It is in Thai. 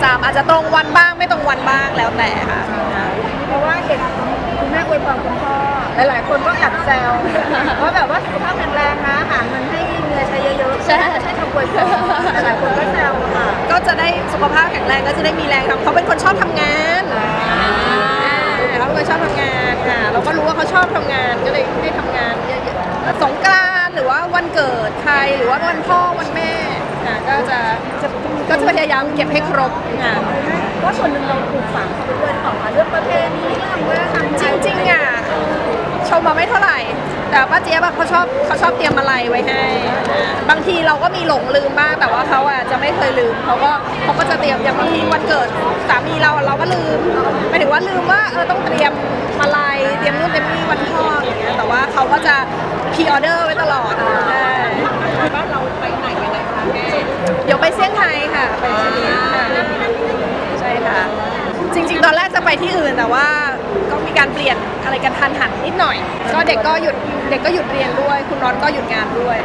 ประจำอาจจะตรงวันบ้างไม่ตรงวันบ้างแล้วแต่ค่ะเพราะว่าเห็นคุณแม่อวยพรคุณพ่อหลายๆ คนก็แอบแซวว่าแบบว่าสุขภาพแข็งแรงนะหาเงินให้เมียใช้เยอะๆใช่ใช่คำอวยพรหลายๆคนก็แซวค่ะก็จะได้สุขภาพแข็งแรงก็จะได้มีแรงทำเขาเป็นคนชอบทำงานอ่าเขาเป็นคนชอบทำงานค่ะเราก็รู้ว่าเขาชอบทำงานก็เลยให้ทำงานเยอะๆสงกรานต์หรือว่าวันเกิดใครหรือว่าวันพ่อวันแม่ค่ะก็จะ ก็จะพยายามเก็บให้ครบค่ะ ว่าส่วนหนึ่งเราปลูกฝังเขาไปด้วยของเรื่องประเพณีเรื่องวัฒนธรรมจริงๆอะชมมาไม่เท่าไหร่ แต่ป้าเจี๊ยบอะเขาชอบเขาชอบเตรียมอะไรไว้ให้อ่าบางทีเราก็มีหลงลืมบ้างแต่ว่าเขาอะจะไม่เคยลืมเขาก็เขาก็จะเตรียมอย่างบางทีวันเกิดสามีเราอะเราก็ลืมหมายถึงว่าลืมว่าเออต้องเตรียมมาลัยเตรียมนู่นเตรียมนี่วันพ่ออย่างเงี้ยแต่ว่าเขาก็จะพีออเดอร์ไว้ตลอดใช่ ว่าเราไปไหนยังไงคะแม่ เดี๋ยวไปเซี่ยงไฮ้ค่ะไปเซี่ยงไฮ้ค่ะใช่ค่ะ จริง ๆ ตอนแรกจะไปที่อื่นแต่ว่าก็มีการเปลี่ยนอะไรกันทันหันนิดหน่อย ก็เด็กก็หยุดเด็กก็หยุดเรียนด้วย คุณน็อตก็หยุดงานด้วย